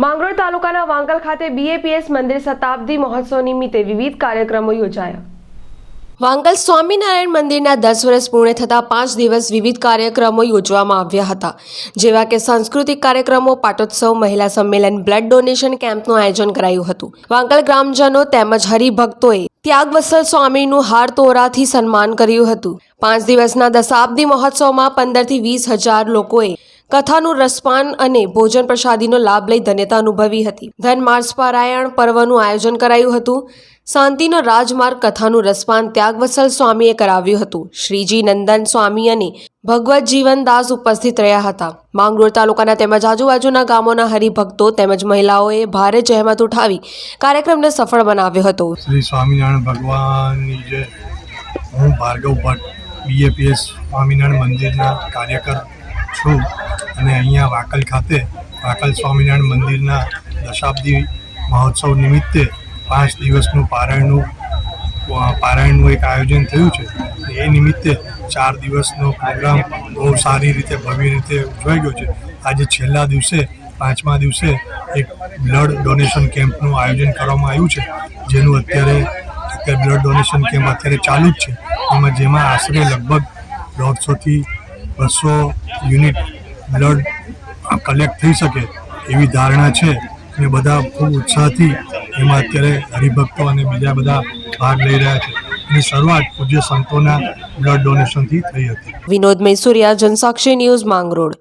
સુરતના વાંકલ ખાતે બીએપીએસ મંદિર શતાબ્દી મહોત્સવ નિમિત્તે વિવિધ કાર્યક્રમો યોજાયા. વાંકલ સ્વામિનારાયણ મંદિરના દસ વર્ષ પૂર્ણ થતાં પાંચ દિવસ વિવિધ કાર્યક્રમો યોજવામાં આવ્યા હતા. જેવા કે સાંસ્કૃતિક કાર્યક્રમો, પાટોત્સવ, મહિલા સંમેલન, બ્લડ ડોનેશન કેમ્પનું આયોજન કરાયું હતું. વાંકલ ગ્રામજનો તેમજ હરિભક્તોએ ત્યાગવસલ સ્વામીનું હાર તોરાથી સન્માન કર્યું હતું. પાંચ દિવસના દશાબ્દી મહોત્સવમાં પંદરથી વીસ હજાર લોકોએ કથાનું રસપાન અને ભોજન પ્રસાદીનો લાભ લઈ ધન્યતા અનુભવી હતી. ધન માર્ચ પારાયણ પર્વનું આયોજન કરાયું હતું. શાંતિનો રાજમાર્ગ કથાનું રસપાન ત્યાગવસલ સ્વામીએ કરાવ્યું હતું. શ્રીજી નંદન સ્વામી અને ભગવત જીવનદાસ ઉપસ્થિત રહ્યા હતા. માંગરોળ તાલુકાના તેમજ આજુબાજુના ગામોના હરિભક્તો તેમજ મહિલાઓએ ભારે જહેમત ઉઠાવી કાર્યક્રમને સફળ બનાવ્યો હતો. શ્રી સ્વામિનારાયણ ભગવાનની જે હું ભાર્ગવ ભટ્ટ બીએપીએસ સ્વામિનારાયણ મંદિરના કાર્યકર છું. અને અહીંયા વાકલ ખાતે વાકલ સ્વામિનારાયણ મંદિરના દશાબ્દી મહોત્સવ નિમિત્તે પાંચ દિવસનું પારાયણનું પારાયણનું એક આયોજન થયું છે. એ નિમિત્તે ચાર દિવસનો પ્રોગ્રામ બહુ સારી રીતે ભવ્ય રીતે ઉજવાઈ ગયો છે. આજે છેલ્લા દિવસે, પાંચમા દિવસે એક બ્લડ ડોનેશન કેમ્પનું આયોજન કરવામાં આવ્યું છે, જેનું અત્યારે અત્યારે બ્લડ ડોનેશન કેમ્પ અત્યારે ચાલુ જ છે. એમાં જેમાં આશરે લગભગ દોઢસોથી બસો યુનિટ બ્લડ કલેક્ટ થઈ શકે એવી ધારણા છે અને બધા ખૂબ ઉત્સાહથી એમાં અત્યારે હરિભક્તો અને બીજા બધા ભાગ લઈ રહ્યા છે. એની શરૂઆત પૂજ્ય સંતોના બ્લડ ડોનેશનથી થઈ હતી. વિનોદ મૈસુરિયા, જનસાક્ષી ન્યૂઝ માંગરોળ.